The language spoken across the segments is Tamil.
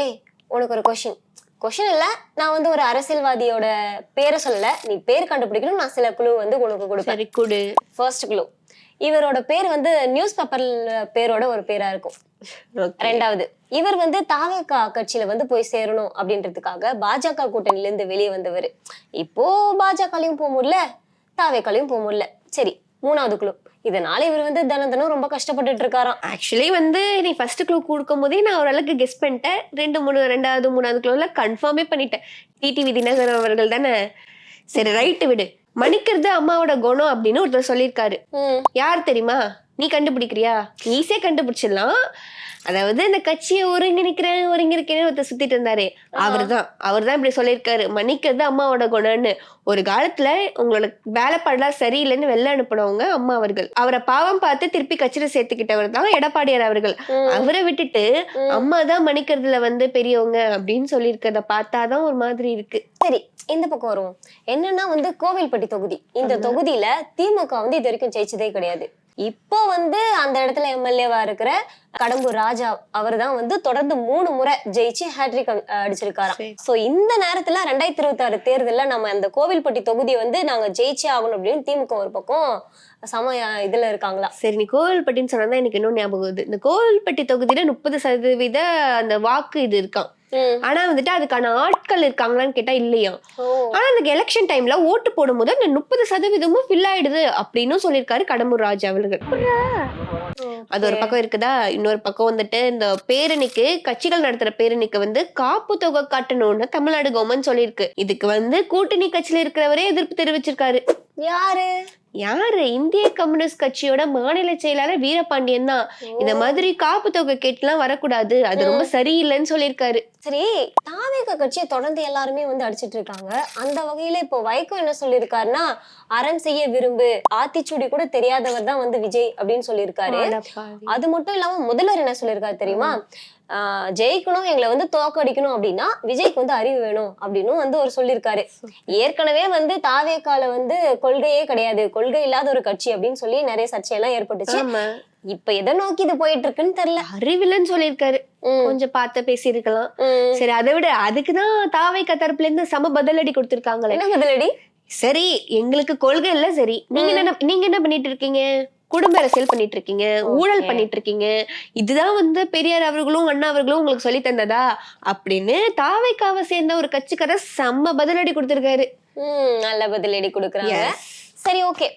ஏய் உனக்கு ஒரு கொஷின் கொஷின் இல்ல நான் வந்து ஒரு அரசியல்வாதியோட பேரை சொல்லல. நீ பேர் கண்டுபிடிக்கணும் நான் சில குழு வந்து உனக்கு கொடுப்பேன். குடு. ஃபர்ஸ்ட் குழு இவரோட பேர் வந்து நியூஸ் பேப்பர் பேரோட ஒரு பேரா இருக்கும். ரெண்டாவது இவர் வந்து தாவேகா கட்சியில வந்து போய் சேரணும் அப்படின்றதுக்காக பாஜக கூட்டணியில இருந்து வெளியே வந்தவர். இப்போ பாஜகலையும் போக முடியல தாவேக்காலையும் போக முடியல. சரி மூணாவது குழு இதனால இவர் வந்து தினம் தினம் ரொம்ப கஷ்டப்பட்டுட்டு இருக்காராம். ஆக்சுவலி வந்து நீ ஃபர்ஸ்ட் க்ளூ கொடுக்கும் போதே நான் ஓரளவுக்கு கெஸ் பண்ணிட்டேன். ரெண்டு மூணு ரெண்டாவது மூணாவது க்ளூல கன்ஃபார்மே பண்ணிட்டேன். டிடிவி தினகரன் அவர்கள் தானே? சரி ரைட்டு விடு. மணிக்கிறது அம்மாவோட குணம் அப்படின்னு ஒருத்தர் சொல்லியிருக்காரு. யார் தெரியுமா? நீ கண்டுபிடிக்கிறியா? ஈஸியா கண்டுபிடிச்சிடலாம். அதாவது இந்த கட்சியை ஒருங்கிணைக்கிறேன் ஒருங்கிணைக்கிறேன் ஒருத்தர் சுத்திட்டு இருந்தாரு. அவர்தான். அவர்தான் இப்படி சொல்லியிருக்காரு. மன்னிக்கிறது அம்மாவோட குணம்னு. ஒரு காலத்துல உங்களோட வேலைப்பாடுலாம் சரியில்லைன்னு வெளில அனுப்பினவங்க அம்மா அவர்கள். அவரை பாவம் பார்த்து திருப்பி கட்சியில சேர்த்துக்கிட்டவர் தான் எடப்பாடியார் அவர்கள். அவரை விட்டுட்டு. அம்மா தான் மன்னிக்கிறதுல வந்து பெரியவங்க அப்படின்னு சொல்லியிருக்கிறத பார்த்தாதான் ஒரு மாதிரி இருக்கு. சரி இந்த பக்கம் வருவோம். என்னன்னா வந்து கோவில்பட்டி தொகுதி. இந்த தொகுதியில திமுக வந்து இது வரைக்கும் ஜெயிச்சதே கிடையாது. இப்போ வந்து அந்த இடத்துல எம்எல்ஏவா இருக்கிற கடம்பூர் ராஜா அவர் தான் வந்து தொடர்ந்து மூணு முறை ஜெயிச்சு ஹேட்ரிக் அடிச்சிருக்காராம் சரி. சோ இந்த நேரத்துல ரெண்டாயிரத்தி இருபத்தி ஆறு தேர்தல்ல நம்ம அந்த கோவில்பட்டி தொகுதியை வந்து நாங்க ஜெயிச்சே ஆகணும் அப்படின்னு திமுக ஒரு பக்கம் சம இதுல இருக்காங்களா சரி நீ கோவில்பட்டின்னு சொன்னா எனக்கு இன்னும் ஞாபகம் வருது இந்த கோவில்பட்டி தொகுதியில முப்பது சதவீத அந்த வாக்கு இது இருக்கான். ஆனா வந்துட்டு அதுக்கான ஆட்கள் இருக்காங்களான்னு கேட்டா இல்லையா. ஆனா அந்த எலெக்ஷன் டைம்ல ஓட்டு போடும்போது அந்த முப்பது சதவீதமும் ஃபில் ஆயிடுது அப்படின்னு சொல்லியிருக்காரு கடம்பூர் ராஜா அவர்கள். அது ஒரு பக்கம் இருக்குதா? இன்னொரு பக்கம் வந்துட்டு இந்த பேரணிக்கு கட்சிகள் நடத்துற பேரணிக்கு வந்து காப்பு தொகை கட்டணும்னு தமிழ்நாடு கவர்மெண்ட் சொல்லியிருக்கு. இதுக்கு வந்து கூட்டணி கட்சியில இருக்கிறவரே எதிர்ப்பு தெரிவிச்சிருக்காரு. யாரு? யாரு? இந்திய கம்யூனிஸ்ட் கட்சியோட மாநில செயலாளர் வீரபாண்டியன் தான். இந்த மாதிரி காப்பு தொகை கேட்டுலாம் வரக்கூடாது. அது ரொம்ப சரியில்லைன்னு சொல்லியிருக்காரு. சரி தாவேக கட்சியை தொடர்ந்து எல்லாருமே வந்து அடிச்சிட்டு இருக்காங்க அந்த வகையில இப்போ வைகோ என்ன சொல்லியிருக்காருன்னா அறம் செய்ய விரும்பு ஆத்திச்சூடி கூட தெரியாதவர் தான் வந்து விஜய் அப்படின்னு சொல்லியிருக்காரு. அது மட்டும் இல்லாம முதல்வர் என்ன சொல்லியிருக்காரு தெரியுமா? ஜெயிக்கணும் எங்களை வந்து தோக்கடிக்கணும் அப்படின்னா விஜய்க்கு வந்து அறிவு வேணும் அப்படின்னு வந்து ஒரு சொல்லியிருக்காரு. ஏற்கனவே வந்து தாவேக்கால வந்து கொள்கையே கிடையாது. கொள்கை இல்லாத ஒரு கட்சி அப்படின்னு சொல்லி நிறைய சர்ச்சையெல்லாம் ஏற்பட்டுச்சு. இப்ப எதை நோக்கி இது போயிட்டு இருக்குன்னு தெரியல. அறிவில்லைன்னு சொல்லியிருக்காரு. கொஞ்சம் பார்த்து பேசியிருக்கலாம். சரி அதை விட அதுக்குதான் தாவைக்க தரப்புல இருந்து சம பதிலடி கொடுத்திருக்காங்களே. என்ன பதிலடி? சரி எங்களுக்கு கொள்கை இல்ல சரி. நீங்க என்ன நீங்க என்ன பண்ணிட்டு இருக்கீங்க குடும்ப அரசியல் பண்ணிட்டு இருக்கீங்க ஊழல். பண்ணிட்டு இருக்கீங்க இதுதான் வந்து பெரியார் அவர்களும் அண்ணா அவர்களும் உங்களுக்கு சொல்லி தந்ததா? அப்படின்னு தாவைக்காவை சேர்ந்த ஒரு கட்சிக்காரர் செம்ம பதிலடி கொடுத்திருக்காரு. நல்ல பதிலடி கொடுக்குறாங்க. சரி ஓகே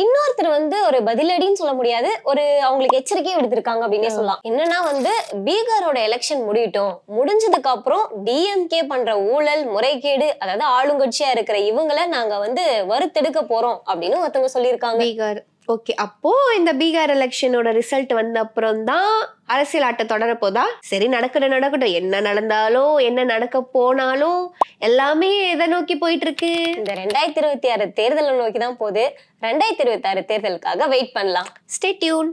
இன்னொருத்தர் வந்து ஒரு பதிலடின்னு சொல்ல முடியாது. ஒரு அவங்களுக்கு எச்சரிக்கையை விடுத்திருக்காங்க அப்படின்னே சொல்லலாம். என்னன்னா வந்து பீகாரோட எலெக்ஷன் முடியட்டும். முடிஞ்சதுக்கு அப்புறம் டிஎம்கே பண்ற ஊழல் முறைகேடு அதாவது ஆளுங்கட்சியா இருக்கிற இவங்களை நாங்க வந்து வறுத்தெடுக்க போறோம் அப்படின்னு ஒருத்தவங்க சொல்லியிருக்காங்க. பீகார். ஓகே அப்போ இந்த பீகார் எலெக்ஷனோட ரிசல்ட் வந்த அப்புறம் தான் அரசியல் ஆட்டம் தொடர போதா சரி நடக்கட்டும் நடக்கட்டும். என்ன நடந்தாலும் என்ன நடக்க போனாலும் எல்லாமே எதை நோக்கி போயிட்டு இருக்கு இந்த ரெண்டாயிரத்தி இருபத்தி ஆறு தேர்தலை நோக்கி தான் போகுது. ரெண்டாயிரத்தி இருபத்தி ஆறு தேர்தலுக்காக வெயிட் பண்ணலாம். Stay tune